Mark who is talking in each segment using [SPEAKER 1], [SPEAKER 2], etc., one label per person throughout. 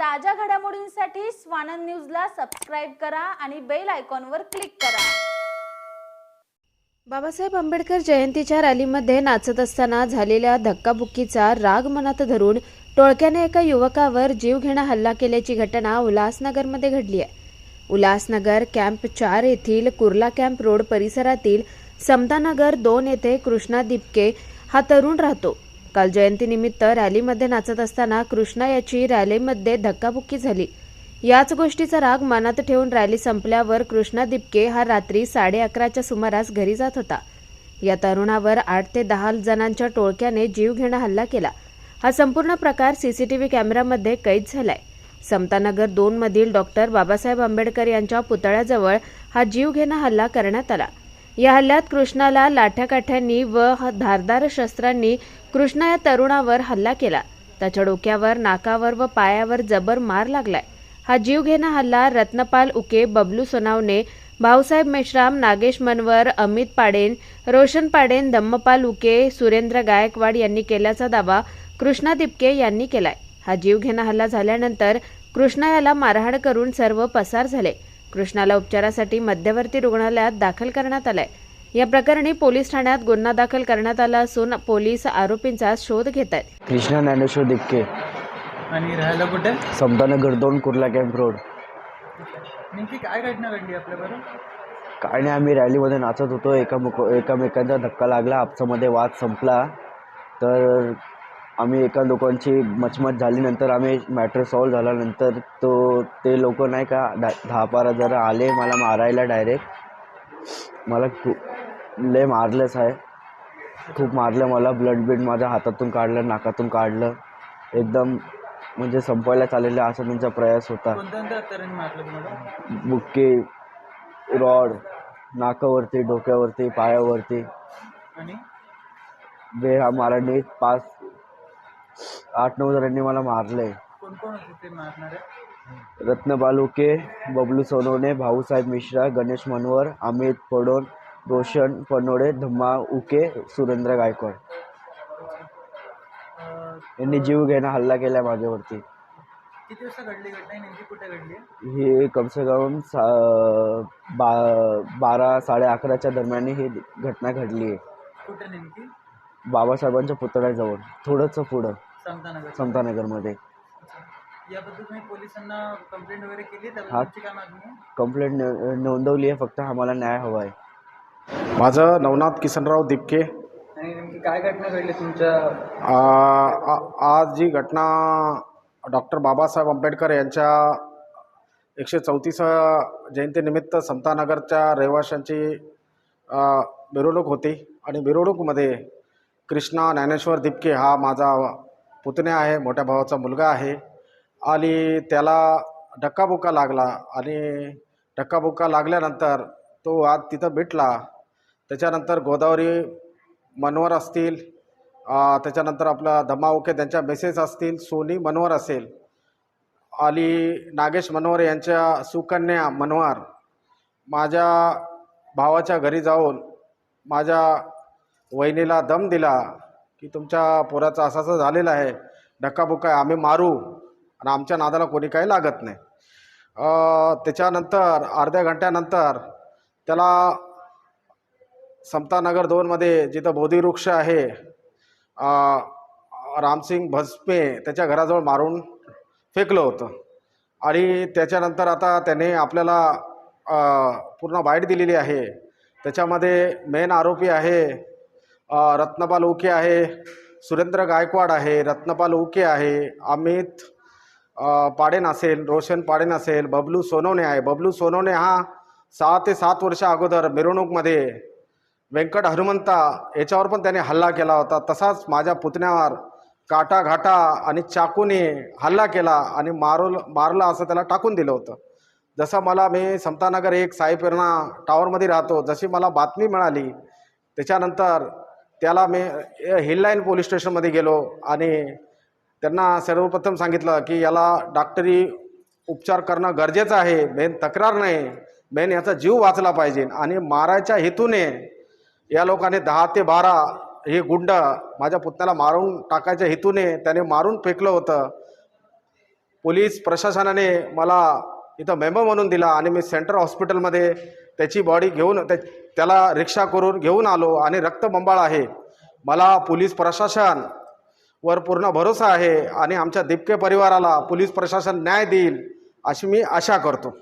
[SPEAKER 1] ताज्या घडामोडींसाठी स्वानंद न्यूजला सबस्क्राईब करा आणि बेल आयकॉनवर क्लिक करा.
[SPEAKER 2] बाबासाहेब आंबेडकर जयंतीच्या रॅलीमध्ये नाचत असताना झालेल्या धक्काबुक्कीचा राग मनात धरून टोळक्याने एका युवकावर जीवघेणा हल्ला केल्याची घटना उल्हासनगरमध्ये घडली आहे. उल्हासनगर कॅम्प चार येथील कुर्ला कॅम्प रोड परिसरातील समतानगर दोन येथे कृष्णा दिपके हा तरुण राहतो. काल जयंतीनिमित्त रॅलीमध्ये नाचत असताना कृष्णा याची रॅलीमध्ये धक्काबुक्की झाली. याच गोष्टीचा राग मनात ठेवून रॅली संपल्यावर कृष्णा दिपके हा रात्री साडे अकराच्या सुमारास घरी जात होता. या तरुणावर आठ ते दहा जणांच्या टोळक्याने जीवघेणा हल्ला केला. हा संपूर्ण प्रकार सीसीटीव्ही कॅमेऱ्यामध्ये कैद झालाय. समतानगर दोन मधील डॉक्टर बाबासाहेब आंबेडकर यांच्या पुतळ्याजवळ हा जीवघेणा हल्ला करण्यात आला. या हल्ल्यात कृष्णाला लाठ्याकाठ्यांनी व धारदार शस्त्रांनी कृष्णा या तरुणावर हल्ला केला. त्याच्या डोक्यावर नाकावर व पायावर जबर मार लागलाय. हा जीवघेणा हल्ला रत्नपाल उके बबलू सोनावणे भाऊसाहेब मेश्राम नागेश मनवर अमित पाडेन रोशन पाडेन धम्मपाल उके सुरेंद्र गायकवाड यांनी केल्याचा दावा कृष्णा दिपके यांनी केलाय. हा जीवघेणा हल्ला झाल्यानंतर कृष्णा याला मारहाण करून सर्व पसार झाले. कृष्णाला उपचारासाठी मध्यवर्ती रुग्णालयात दाखल करण्यात आलाय. या प्रकरणी पोलीस ठाण्यात गुन्हा दाखल करण्यात आला असून पोलीस आरोपींचा शोध घेत आहेत.
[SPEAKER 3] कृष्णा ज्ञानेश्वर दिपके.
[SPEAKER 4] आणि राहायला कुठे?
[SPEAKER 3] समतानगर दोन कुर्ला कॅम्प रोड
[SPEAKER 4] नेमकी काय घटना घडली आपल्याबरोबर?
[SPEAKER 3] काय नाही आम्ही रॅलीमध्ये नाचत होतो. एकामुक एकामेकांचा धक्का लागला. आपसामध्ये वाद संपला. तर आम्ही एका लोकांची मचमच झाल्यानंतर आम्ही मॅटर सॉल्व झाल्यानंतर तो ते लोक नाही का डा दहा बारा जरा आले मला मारायला डायरेक्ट मला खूप लय मारलंच आहे. खूप मारलं मला ब्लड बीड माझ्या हातातून काढलं नाकातून काढलं. एकदम म्हणजे संपवायला चाललेलं असा त्यांचा प्रयास होता. बुक्के रॉड नाकावरती डोक्यावरती पायावरती.
[SPEAKER 4] आणि?
[SPEAKER 3] बे हा मारांनी पाच आठ नऊ जणांनी मला मारले
[SPEAKER 4] कोण कोण होते ते मारणारे?
[SPEAKER 3] रत्नपाल उके बबलू सोनवणे भाऊसाहेब मिश्रा गणेश मनवर अमित पडोन रोशन पनोडे धम्मा उके सुरेंद्र गायकवाड.
[SPEAKER 4] अं,
[SPEAKER 3] यांनी जीव घेणं हल्ला केला माझ्यावरती.
[SPEAKER 4] किती वाजता घडली घटना? ही नेमकी कुठे घडली?
[SPEAKER 3] हे कमसे कम सा बा बारा साडे अकराच्या दरम्यान ही घटना घडली आहे
[SPEAKER 4] कुठे नेमकी?
[SPEAKER 3] बाबासाहेबांच्या पुतळ्याजवळ थोडंसं पुढं.
[SPEAKER 4] समतानगर.
[SPEAKER 3] समतानगरमध्ये.
[SPEAKER 4] याबद्दल तुम्ही पोलिसांना कंप्लेंट वगैरे केली? त्याबद्दल
[SPEAKER 3] हा.
[SPEAKER 4] तुमची काय मागणी? आहे
[SPEAKER 3] कंप्लेंट न- नोंदवली आहे फक्त आम्हाला न्याय हवा आहे.
[SPEAKER 5] माझं नवनाथ किसनराव दिपके.
[SPEAKER 4] आणि नेमकी काय घटना घडली तुमच्या?
[SPEAKER 5] आ, आ- आज जी घटना डॉक्टर बाबासाहेब आंबेडकर यांच्या एकशे चौतीस जयंतीनिमित्त समतानगरच्या रहिवाशांची आ, मिरवणूक होती. आणि मिरवणूकमध्ये कृष्णा ज्ञानेश्वर दिपके हा माझा पुतण्या आहे मोठ्या भावाचा मुलगा आहे. आणि त्याला धक्काबुक्का लागला आणि धक्काबुक्का लागल्यानंतर तो आज तिथं भेटला. त्याच्यानंतर गोदावरी मनोहर असतील त्याच्यानंतर आपला धमाओके ओके त्यांच्या मेसेज असतील सोनी मनोहर असेल. आणि नागेश मनोहर यांच्या सुकन्या मनोहर. माझ्या भावाच्या घरी जाऊन माझ्या वहिनीला दम दिला की तुमच्या पोराचं असं असं झालेलं आहे. धक्काबुक्का आहे आम्ही मारू. आणि आमच्या नादाला कोणी काही लागत नाही. त्याच्यानंतर अर्ध्या घंट्यानंतर त्याला समतानगर दोनमध्ये जिथं बोधिवृक्ष आहे रामसिंग भस्पे त्याच्या घराजवळ मारून फेकलं होतं. आणि त्याच्यानंतर आता त्याने आपल्याला पूर्ण बाईट दिलेली आहे. त्याच्यामध्ये मेन आरोपी आहे रत्नपाल उके आहे सुरेंद्र गायकवाड आहे रत्नपाल उके आहे अमित पाडेन असेल रोशन पाडेन असेल बबलू सोनवणे आहे. बबलू सोनवणे हा सहा ते सात वर्ष अगोदर मिरवणूकमध्ये व्यंकट हनुमंता याच्यावर पण त्याने हल्ला केला होता. तसाच माझ्या पुतण्यावर काटा घाटा आणि चाकूने हल्ला केला आणि मारू मारलं असं त्याला टाकून दिलं होतं. जसं मला मी समतानगर एक साई पेरणा टॉवरमध्ये राहतो जशी मला बातमी मिळाली त्याच्यानंतर त्याला मी हिललाईन पोलीस स्टेशनमध्ये गेलो आणि त्यांना सर्वप्रथम सांगितलं की याला डॉक्टरी उपचार करणं गरजेचं आहे. मेन तक्रार नाही. मेन याचा जीव वाचला पाहिजे. आणि मारायच्या हेतूने या लोकांनी दहा ते बारा हे गुंड माझ्या पुतण्याला मारून टाकायच्या हेतूने त्याने मारून फेकलं होतं. पोलीस प्रशासनाने मला इथं मेंबर म्हणून दिला आणि मी सेंट्रल हॉस्पिटलमध्ये त्याची बॉडी घेऊन त्या त्याला रिक्षा करून घेऊन आलो आणि रक्तबंबाळ आहे. मला पोलीस प्रशासन वर पूर्ण भरोसा आहे आणि आमच्या दिपके परिवाराला पोलीस प्रशासन न्याय देईल अशी मी आशा करतो.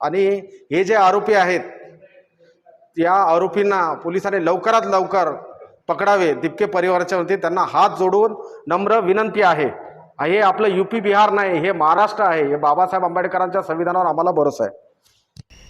[SPEAKER 5] आणि हे जे आरोपी आहेत या आरोपींना पोलिसांनी लवकरात लवकर पकडावे. दिपके परिवाराच्या वतीने त्यांना हात जोडून नम्र विनंती आहे. हे आपलं यू पी बिहार नाही हे महाराष्ट्र आहे. हे बाबासाहेब आंबेडकरांच्या संविधानावर आम्हाला भरोसा आहे.